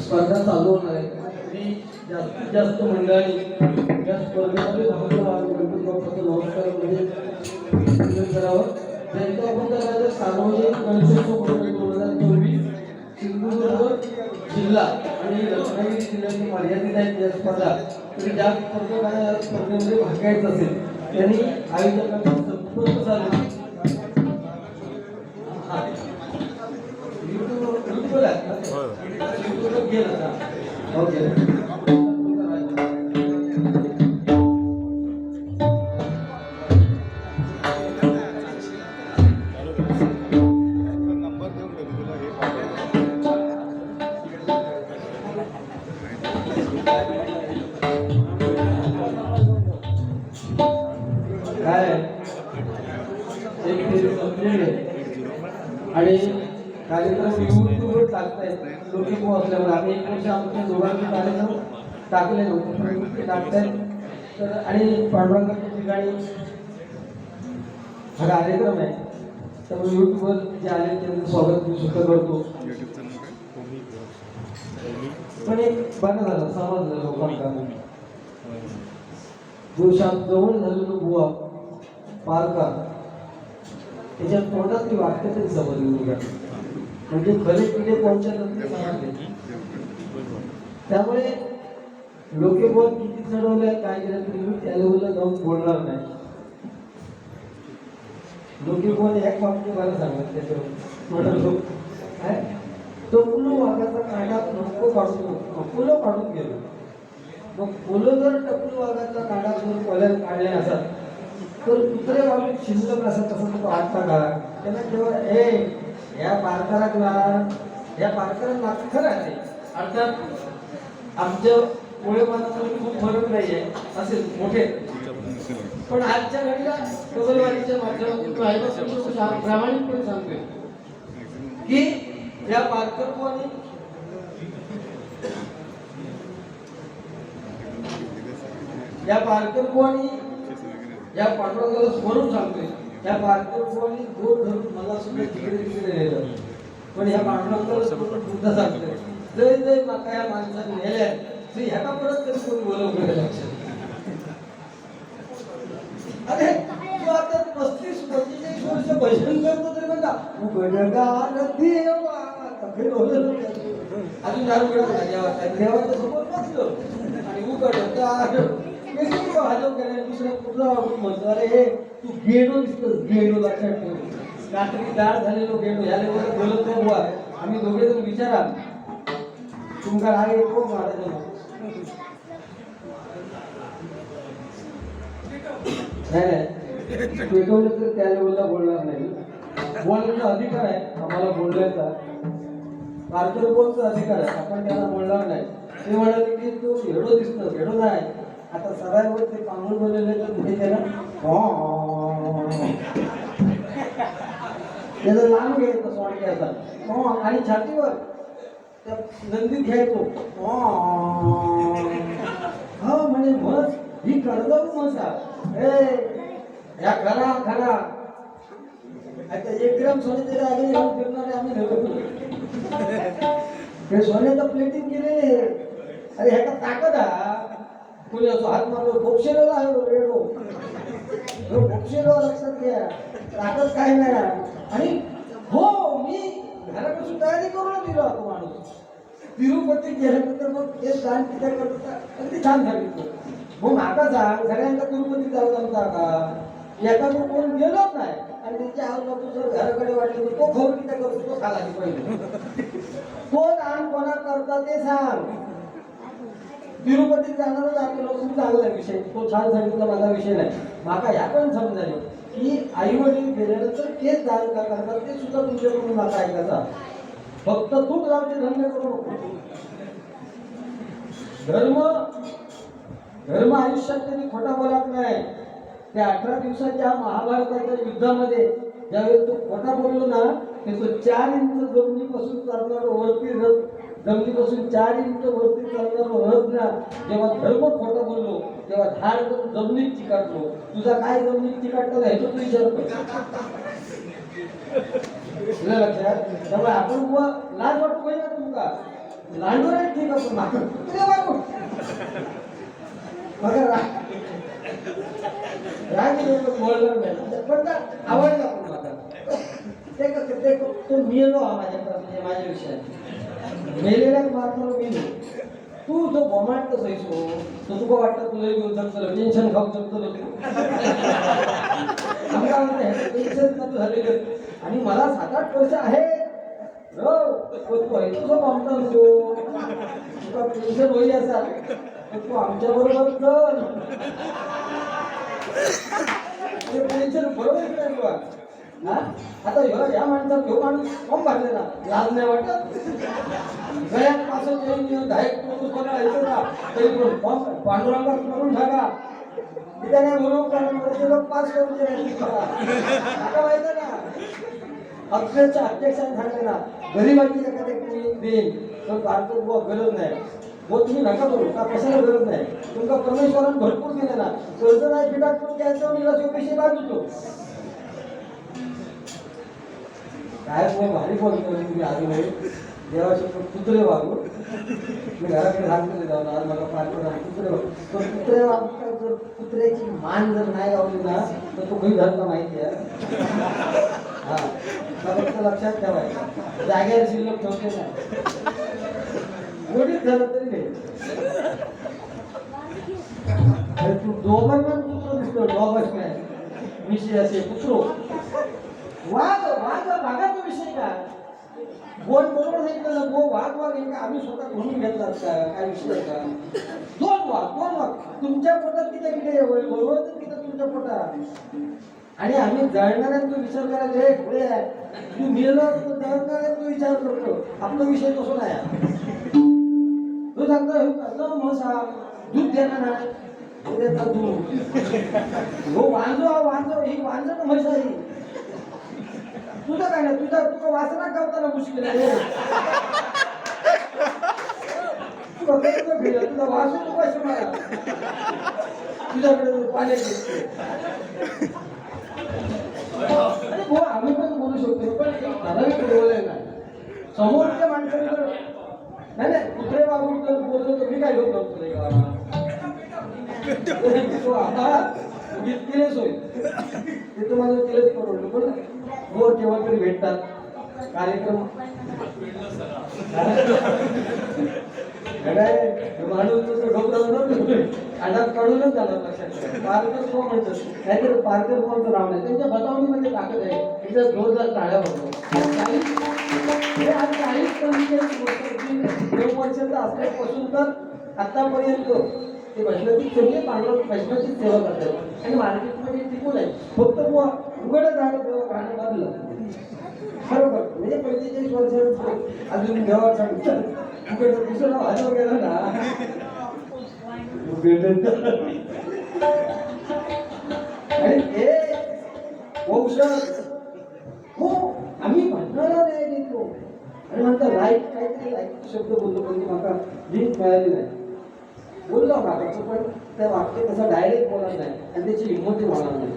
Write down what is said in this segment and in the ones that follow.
स्पर्धा चालू होणार आहे. मी जास्तीत जास्त मंडळी या स्पर्धेमध्ये भाग म्हणजे करावं. त्यांचा आपण करायचं सार्वजनिक गणेशोत्सव दोन हजार चोवीस सिंधुदुर्ग जिल्हा आणि रत्नागिरी जिल्ह्याची मर्यादित आहेत या स्पर्धा. तरी ज्या स्पर्धकांना स्पर्धेमध्ये भाग असेल त्यांनी आयोजकांना संपर्क साधून हा. युट्यूब- युट्यूबवर आहे ना? युट्यूबवर गेलं का? ओके नव्हते पण ते टाकतायत तर आणि पांडुरंगाच्या ठिकाणी हा कार्यक्रम आहे त्यामुळे युट्यूबवर जे आले त्यांचं स्वागत मी सुद्धा करतो. पण एक बरं झालं समजलं लोकांना जो शांत जवळ झालेलो बुवा पारका त्याच्या तोंडात ती वाक्य तरी समजली म्हणजे खरे नंतर समजले त्यामुळे लोके बोल किती चढवले काय केलं तरी मी त्या लेवलला जाऊन बोलणार नाही. लोके बोल एक वाक्य मला सांगत त्याच्यावर तो पुलो वाघाचा कांडा नको काढून फुलं काढून गेलो. मग फुलं जर टपलू वाघाचा कांडा जर कॉल्यात काढले असतात तर कुत्रे वाघ शिल्लक असत तसं तो आत्ता का त्यांना केवळ ए या पारकराला या पारकरांना खरं आहे अर्थात आमच्या मुळे पोळेमानामध्ये खूप फरक नाही आहे असेल मोठे. पण आजच्या घडीला डबलवाडीच्या माध्यमातून राहिलं प्रामाणिकपणे सांगतोय. की या पारकरपणे या पारकर या पांडुरंगाला स्मरून सांगतोय. या पारकर बुवानी धरून मला सुद्धा तिकडे तिकडे नेलं. पण या पांडुरंगाला सुद्धा सांगतोय. जय जय माका या माणसाने नेल्या. श्री ह्याला परत कधी कोणी बोलवलं लक्षात? अरे तू आता पस्तीस पंचेचाळीस वर्ष भजन करतो तरी म्हणता उघडगार देवा बोललं अजून दारू कडे देवा देवाच्या समोर बसलो. आणि उघडगार किती हजम केला दुसरा कुठला म्हणतो अरे हे तू गेडो दिसतोस लक्षात ठेव. रात्री दाळ झालेलो गेलो ह्या लेवलला बोलत नाही बुवा. आम्ही दोघे जण विचारा. तुमका राग येतो महाराजांना नाही नाही. पेटवलं तर त्या लेवलला बोलणार नाही. बोलण्याचा अधिकार आहे. आम्हाला बोलण्याचा. पार्कर बोलचा अधिकार आहे. आपण त्यांना बोलणार नाही. ते म्हणाले की तो हेडो दिसतो हेडो नाही. आता सरायवर ते पांघरून बनवले तर तुम्ही त्याला त्याचा लांब घ्यायचं सोडके घ्यायचा "हॉ." आणि छातीवर. त्या नंदीत घ्यायचो. हो. म्हणजे म्हणे ही कर्दळू मस आहे. या खरा खरा. आता एक ग्राम सोने तरी आगे घेऊन फिरणारे आम्ही नव्हतो हे तर प्लेटिंग केलेले अरे ह्याचा ताकद हा. कोणी असो हात मारलो बोक्षेलो आहे हो, रेडो. हो, बोक्षेलो लक्षात घ्या. ताकद काय नाही आणि हो मी घरापासून तयारी करून दिलो आता माणूस. तिरुपती गेल्यानंतर मग ते दान तिथे करता अगदी छान सांगितलं हो, मग आता सांग सगळ्यांचा तिरुपती जाऊ जमता का एका कोण गेलोच नाही. आणि त्यांच्या आजूबाजू जर घराकडे वाटले तर तो खाऊन किती करतो तो खाला पहिले. तो दान कोणा करता ते सांग. तिरुपतीत जाणारच आपल्याला खूप चांगला विषय. तो छान सांगितला माझा विषय नाही. माका ह्या पण समजायला. की आई वडील गेल्यानंतर तेच दान का करतात ते सुद्धा तुमच्याकडून माका ऐकायचा. फक्त तूच लावते धंदे करू नको. धर्म धर्म आयुष्यात कधी खोटा बोलत नाही. त्या अठरा दिवसाच्या महाभारताच्या युद्धामध्ये ज्यावेळेस तो खोटा बोललो ना ते तो चार इंच जमिनीपासून चालणार वरती रथ जमिनीपासून चार इंच वरती चालणार रथ ना जेव्हा धर्म खोटा बोललो तेव्हा धाड करून जमिनीत चिकाटलो. तुझा काय जमिनीत चिकाटला ह्याचं तू विचार कर. लक्षात? त्यामुळे आपण लाज वाटू पाहिजे ना तुमका लांडवर आहे ठीक असतो मगर मागं राग बोलणार नाही पण आवडला पण मला ते कसं ते तो मेलो हा माझ्या माझ्या विषयात मेलेल्या मारणार मेलो तू जो बॉमाट कसं आहेसो तो तुका वाटतं तुला घेऊन जगतलं टेन्शन खाऊ जगतलं तू आमका म्हणते टेन्शन नको झालेलं आणि मला सात आठ वर्ष आहे तुझं बॉम्बता तो तुका टेन्शन होई असा तू आमच्या बरोबर चल. टेन्शन बरोबर आहे तुला? हा? आता ह्यो या माणसात ह्यो माणूस कोण भरले ना लाज नाही वाटत? गळ्यात पासून येऊन धायक माणूस कोणाला येतो ना तरी पण पा- पांडुरंगात करून टाका. त्याने नाही कारण वरचे लोक पास करून दिले आता माहिती ना अक्षरच्या अध्यक्षाने सांगले ना गरीबाची एखाद्या कोणी देईल तर भारतात बुवा गरज नाही. मग तुम्ही नका करू. का कशाला गरज नाही? तुमका परमेश्वरानं भरपूर दिले ना कर्ज नाही फिटात पण घ्यायचं निराश पैसे बाजूतो काय तुम्ही भारी बोलतो तुम्ही आधी नाही देवाचे कुत्रे वागू. मी घराकडे सांगितले जाऊन आज मला पाठवून कुत्रे वागू. तर कुत्रे वागता जर कुत्र्याची मान जर नाही लावली ना तर तो काही धरला माहिती आहे? हा. फक्त लक्षात ठेवायचं. जागेवर शिल्लक ठेवते ना. कोणीच झालं तरी नाही. तू दोघं पण कुत्र दिसतो डॉगच काय? विषय असे कुत्रो. वाघ वाघ वाघाचा विषय का? बोल बरोबर सांगितलं गो वाघ वाघ का आम्ही स्वतः म्हणून घेतला का? काय विषय का? दोन वाघ दोन वाघ. तुमच्या पोटात किती किती बरोबर किती तुमच्या पोटात? आणि आम्ही जळणाऱ्यांचा विचार करायला हे पुढे आहे तू मिळणार तू जळणाऱ्यांचा विचार करतो. आपला विषय तसं नाही. तू सांगतो हे कसं दूध देणार नाही. हो वांजो हा वांजो ही वांजो म्हैस आहे. ही. तुझं काय नाही तुझा तुझं वासना करताना मुश्किल आहे. तुला तुझा वासू तू कसं तुझ्याकडे पाण्याची अरे हो आम्ही पण बोलू शकतो पण एक ठराविक ना समोरच्या माणसाने नाही नाही कुत्रे वागून बोलतो बोललो तर मी काय घेऊन जाऊ तुला गावाला? होईल ते तुम्हाला केलंच परवडलं पण हो केव्हा तरी भेटतात. कार्यक्रम. माणूस तसं डोकं खाण्यात काढूनच जाणार लक्षात ठेवा. पार्कर को म्हणतात? नाहीतर पार्कर कोणतं नाव नाही. त्यांच्या बतावणीमध्ये ताकद आहे. तिथं जोरदार टाळ्या होतो हे चाळीस पंचेचाळीस दोन वर्षाचा असल्यापासून तर आतापर्यंत ते वैष्णवी सगळे पांढर वैष्णवची सेवा करतात. आणि मार्केटमध्ये टिकून आहे. फक्त बुवा उघड झालं तेव्हा गाणं बदलं. बरोबर. म्हणजे पंचेचाळीस वर्ष अजून देवाचा विचार उघड दुसरं नाव हजव गेलं ना. आणि ते औषध हो आम्ही म्हणणारा नाही देतो आणि म्हणता लाइट काहीतरी लाइट शब्द बोललो पण ती माका लिंक मिळाली नाही. बोललो मागाचं पण त्या वाक्य तसं डायरेक्ट बोलत नाही आणि त्याची हिंमत होणार नाही.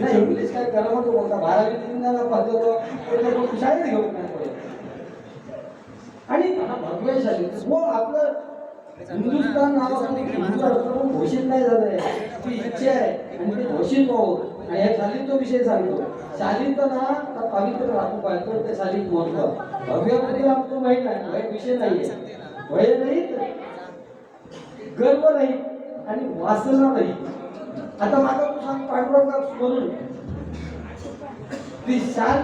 नाही इंग्लिश काय करा म्हणतो बोलता बारावी पाहतो शाळेत घेऊन नाही. आणि हा हो आपलं हिंदुस्थान नावाचं घोषित नाही झालंय. ती इच्छा आहे आणि ते घोषित व्हावं आणि या तो विषय सांगतो. शालीचं ना आता पवित्र राखू पाहिजे पण ते शालीत महत्त्व भव्य आमचं माहीत नाही. वाईट विषय नाहीये. वय नाही गर्व नाही आणि वासना नाही. आता माझा तू सांग पांडुरंगा म्हणून. ती शाल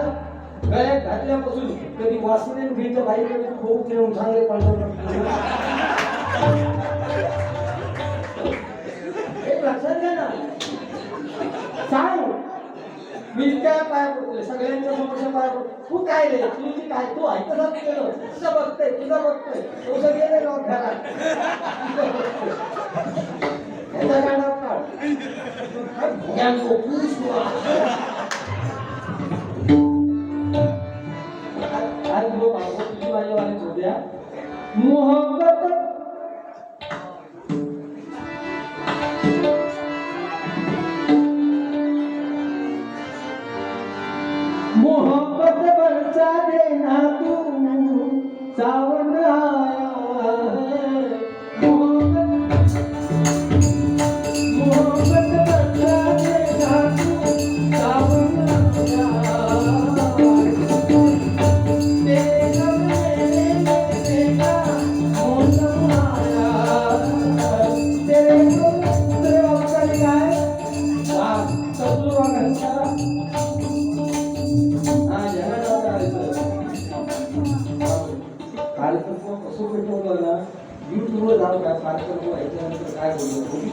गळ्यात घातल्यापासून कधी वासने भीच्या कधी खूप नेऊन चांगले पांडुरंग लक्षात घ्या ना. मी काय पाया पडतोय? सगळ्यांच्या समोरच्या पाया पडतो तू काय रे? तुझी काय? तू ऐकत केलं तुझं बघतोय तुझं बघतोय. तो सगळे रे लोक घरात काय लोक तुझी होत्या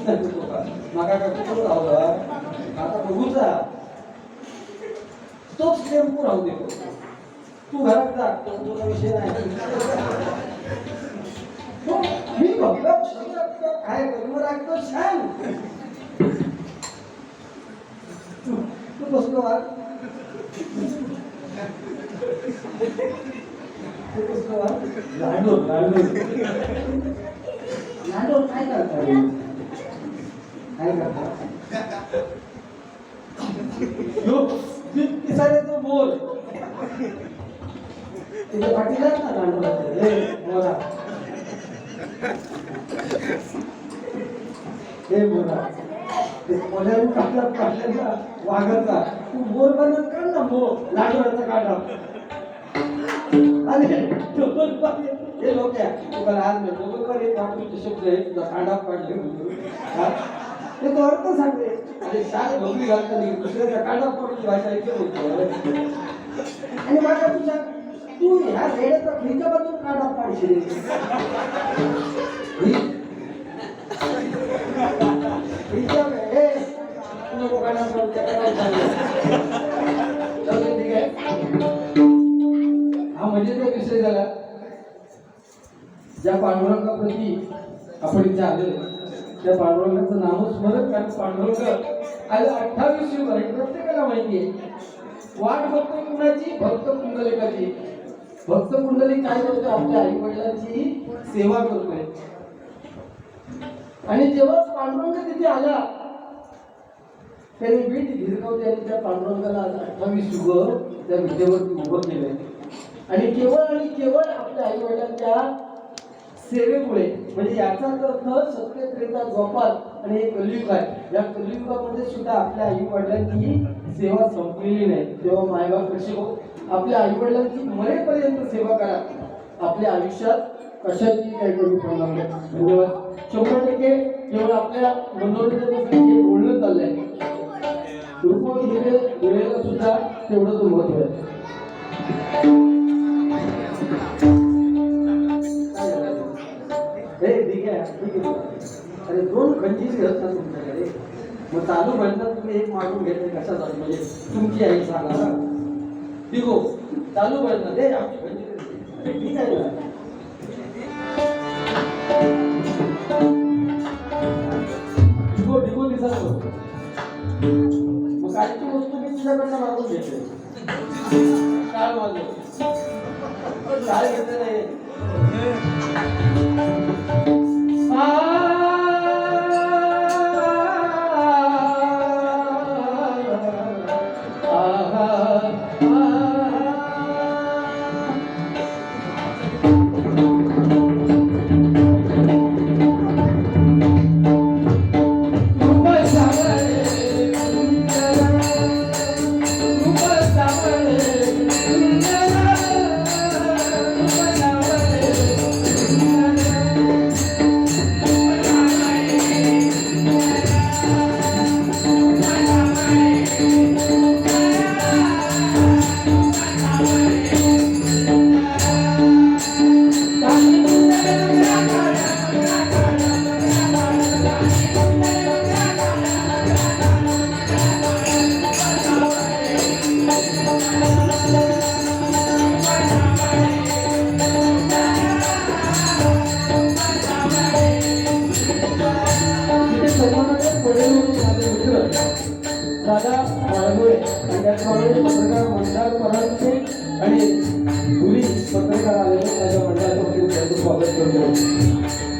कुठं लावला आता बघूचा तोच टेम्पो राहू दे तू घरात जा तो तुझा विषय नाही हो, मी बघलो काय करू लागतो छान तू तू बसलो वाट लांडोर लांडोर लांडोर काय करता रे? काय करता यो, किती सारे तो बोल. तिथे पाठीला ना लांडोराचे हे ते काढला वाघाचा तू मोर बनत काढ ना मोर लांडोराचा काढा आणि हे लोक तुला आज नाही डोंगरपारी एक शब्द आहे तुझा पाडले ते तो अर्थ सांगते. आणि शाळेत डोंगरी घालताना दुसऱ्याचा कांडा पाडूची भाषा ऐकली होती आणि माझा तुझा तू ह्या रेड्याचा खिंच्या बाजून कांडा पाडशील ही? नको कांडा पाडू, ठीक आहे. हा म्हणजे तो विषय झाला. ज्या पांडुरंगाप्रती आपण इथे आलेलो. त्या पांडुरंगाचं नामस्मरण कारण पांडुरंग. आज अठ्ठावीस युग आहे प्रत्येकाला माहिती आहे. वाट भक्त कुणाची? भक्त कुंडलिकाची. भक्त कुंडली काय करतोय? आपल्या आई वडिलांची सेवा करतोय. आणि जेव्हा पांडुरंग तिथे आला त्यांनी बीट भिरकावते आणि त्या पांडुरंगाला आज अठ्ठावीस युग त्या विद्येवरती उभं केलंय. आणि केवळ आणि केवळ आपल्या आई वडिलांच्या सेवेमुळे. म्हणजे याचाच अर्थ सत्य प्रेता जोपात आणि हे कलियुग आहे. या कलियुगामध्ये सुद्धा आपल्या आई वडिलांची सेवा संपलेली नाही. तेव्हा मायबाप कशी हो? आपल्या आई वडिलांची मरेपर्यंत सेवा करा. आपल्या आयुष्यात कशाची काही करू पडणार नाही धन्यवाद. शंभर टक्के केवळ आपल्या मनोरंजनासाठी हे बोलणं चाललंय रुपये हिरे सुद्धा तेवढंच महत्त्व आहे. हे ठीक आहे ठीक आहे अरे, दोन खंजीच घेत ना तुमच्याकडे मग चालू म्हणतात तुम्ही एक मागून घेतले कशा चालू म्हणजे तुमची आई सांगा ठीक हो। चालू म्हणतात हे आमची खंजी ठीक आहे ना मग घेतलं नाही तिथे त्यामुळे त्याचप्रमाणे पत्रकार मंडळ परांचे आणि पोलीस पत्रकार आलेले माझ्या मंडळाचं स्वागत करतो.